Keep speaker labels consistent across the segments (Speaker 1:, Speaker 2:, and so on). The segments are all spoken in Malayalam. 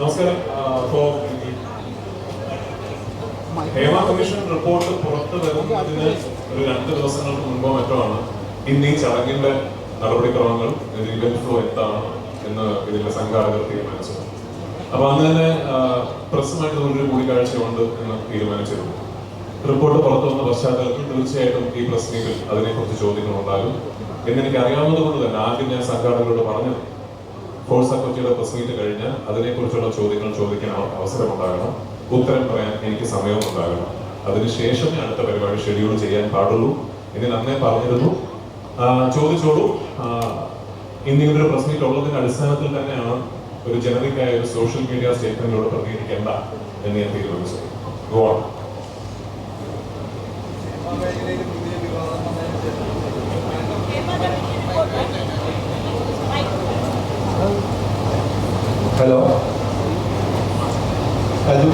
Speaker 1: നമസ്കാരം. ഹേമ കമ്മീഷൻ റിപ്പോർട്ട് പുറത്തു വരുന്നതിന് ഒരു രണ്ട് ദിവസങ്ങൾക്ക് മുമ്പോ മറ്റോ ആണ്. ഇന്ന് ഈ ചടങ്ങിന്റെ നടപടിക്രമങ്ങൾ ഇവന്റ് ഫ്ലോ എന്താണ് എന്ന് ഇതിന്റെ സംഘാടകർ തീരുമാനിച്ചത് അപ്പൊ അന്ന് തന്നെ പ്രസുമായിട്ട് ഒരു കൂടിക്കാഴ്ചയുണ്ട് എന്ന് തീരുമാനിച്ചിരുന്നു. റിപ്പോർട്ട് പുറത്തു വന്ന പശ്ചാത്തലത്തിൽ തീർച്ചയായിട്ടും ഈ പ്രസ് മീറ്റിൽ അതിനെക്കുറിച്ച് ചോദ്യങ്ങൾ ഉണ്ടാകും എന്നെനിക്ക് അറിയാവുന്നത് കൊണ്ട് തന്നെ ആദ്യം ഞാൻ സംഘാടകരോട് പറഞ്ഞത് ഫോഴ്സ് അക്കോറ്റിയുടെ പ്രസ് മീറ്റ് കഴിഞ്ഞ് അതിനെക്കുറിച്ചുള്ള ചോദ്യങ്ങൾ ചോദിക്കാൻ അവർക്ക് അവസരമുണ്ടാകണം. ഉത്തരം പറയാൻ എനിക്ക് സമയവും ഉണ്ടാകണം. അതിനുശേഷമേ അടുത്ത പരിപാടി ഷെഡ്യൂൾ ചെയ്യാൻ പാടുള്ളൂ. എന്ന് നന്നേ പറഞ്ഞിരുന്നു. ചോദിച്ചോളൂ. ആ, ഇന്ന് ഇങ്ങനെ ഒരു പ്രസ് ഉള്ളതിന്റെ അടിസ്ഥാനത്തിൽ തന്നെയാണ് ഒരു ജനറിക്കായ ഒരു സോഷ്യൽ മീഡിയ സ്റ്റേറ്റ്മെന്റിലൂടെ പ്രതികരിക്കേണ്ട എന്ന് ഞാൻ തീരുമാനിച്ചു ഗോ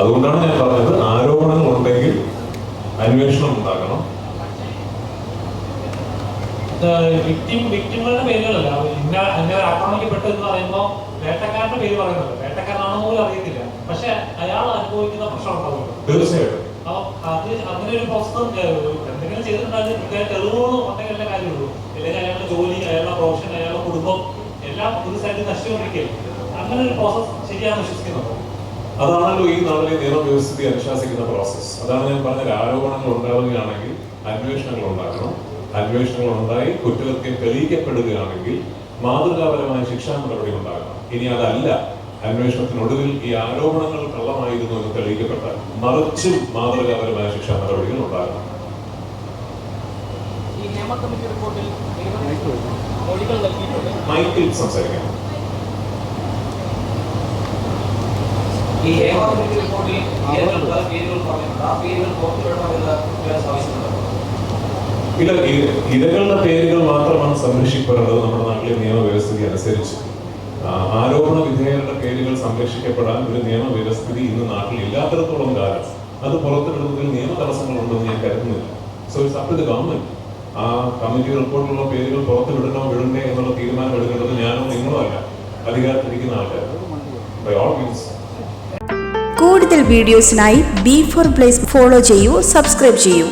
Speaker 1: അതുകൊണ്ടാണ് ഞാൻ പറഞ്ഞത് ആരോപണങ്ങൾ ഉണ്ടെങ്കിൽ അന്വേഷണം ഉണ്ടാക്കണം
Speaker 2: വിക്ടിം വിക്ടിമുകളുടെ പേരുകളല്ല. ഇന്ന അങ്ങനെ ആക്രമിക്കപ്പെട്ടു എന്ന് പറയുമ്പോൾ വേട്ടക്കാരന്റെ പേര് പറയുന്നത് വേട്ടക്കാരനാണെന്ന് പോലും അറിയത്തില്ല. പക്ഷെ അയാൾ അനുഭവിക്കുന്ന പ്രശ്നം ഉണ്ടാവുമല്ലോ
Speaker 1: തീർച്ചയായിട്ടും.
Speaker 2: അപ്പൊ അത് അങ്ങനെ ഒരു എന്തെങ്കിലും തെളിവുകളും ഉണ്ടെങ്കിലേ കാര്യമുള്ളൂ. അല്ലെങ്കിൽ അയാളുടെ ജോലി അയാളുടെ പ്രൊഫഷൻ അയാളുടെ കുടുംബം എല്ലാം ഒരു സൈഡിൽ നശിച്ചുകൊണ്ടിരിക്കുകയും അങ്ങനെ ഒരു പ്രോസസ് ശരിയാണ് വിശ്വസിക്കുന്നത്?
Speaker 1: അതാണല്ലോ ഈ നാട്ടിലെ നിയമവ്യവസ്ഥയെ അനുശാസിക്കുന്ന പ്രോസസ്സ് അതാണ് ഞാൻ പറഞ്ഞ ആരോപണങ്ങൾ ഉണ്ടാവുകയാണെങ്കിൽ അന്വേഷണങ്ങൾ ഉണ്ടാകണം. അന്വേഷണങ്ങൾ ഉണ്ടായി കുറ്റകൃത്യം തെളിയിക്കപ്പെടുകയാണെങ്കിൽ മാതൃകാപരമായ ശിക്ഷാ നടപടി ഉണ്ടാകണം. ഇനി അതല്ല. അന്വേഷണത്തിനൊടുവിൽ ഈ ആരോപണങ്ങൾ കള്ളമായിരുന്നു എന്ന് തെളിയിക്കപ്പെട്ടാൽ മറിച്ചും മാതൃകാപരമായ ശിക്ഷാ നടപടികൾ ഉണ്ടാകണം.
Speaker 3: ഈ കമ്മിറ്റി റിപ്പോർട്ടിൽ മൊഴികൾ നൽകിയിട്ടുണ്ട്.
Speaker 1: സംസാരിക്കാം.
Speaker 3: ഈ ഹേമ കമ്മിറ്റി റിപ്പോർട്ടിൽ പല പേരുകൾ പറഞ്ഞിട്ടുണ്ട് ആ പേരുകൾ പുറത്തുവിടണമെന്ന് സാധിച്ചിട്ടുണ്ട്
Speaker 1: ഇല്ല ഇരകളുടെ പേരുകൾ മാത്രമാണ് സംരക്ഷിക്കപ്പെടേണ്ടത് നമ്മുടെ നാട്ടിലെ നിയമവ്യവസ്ഥിതി അനുസരിച്ച്. ആരോപണ വിധേയരുടെ പേരുകൾ സംരക്ഷിക്കപ്പെടാൻ ഒരു നിയമവ്യവസ്ഥിതി ഇന്ന് നാട്ടിൽ ഇല്ലാത്തിടത്തോളം കാലം. അത് പുറത്തുവിടുന്നതിൽ നിയമ തടസ്സങ്ങളുണ്ടെന്ന് ഞാൻ കരുതുന്നില്ല. സോ ഇറ്റ്സ് ടു ഗവൺമെന്റ് ആ കമ്മിറ്റി റിപ്പോർട്ടിലുള്ള പേരുകൾ പുറത്ത് വിടണോ വിടണ്ടേ എന്നുള്ള തീരുമാനം എടുക്കേണ്ടത് ഞാനോ നിങ്ങളോ അല്ല. അധികാരത്തിരിക്കുന്ന ആൾക്കാർ
Speaker 4: കൂടുതൽ വീഡിയോസിനായി ബി ഫോർ പ്ലേസ് ഫോളോ ചെയ്യൂ സബ്സ്ക്രൈബ് ചെയ്യൂ.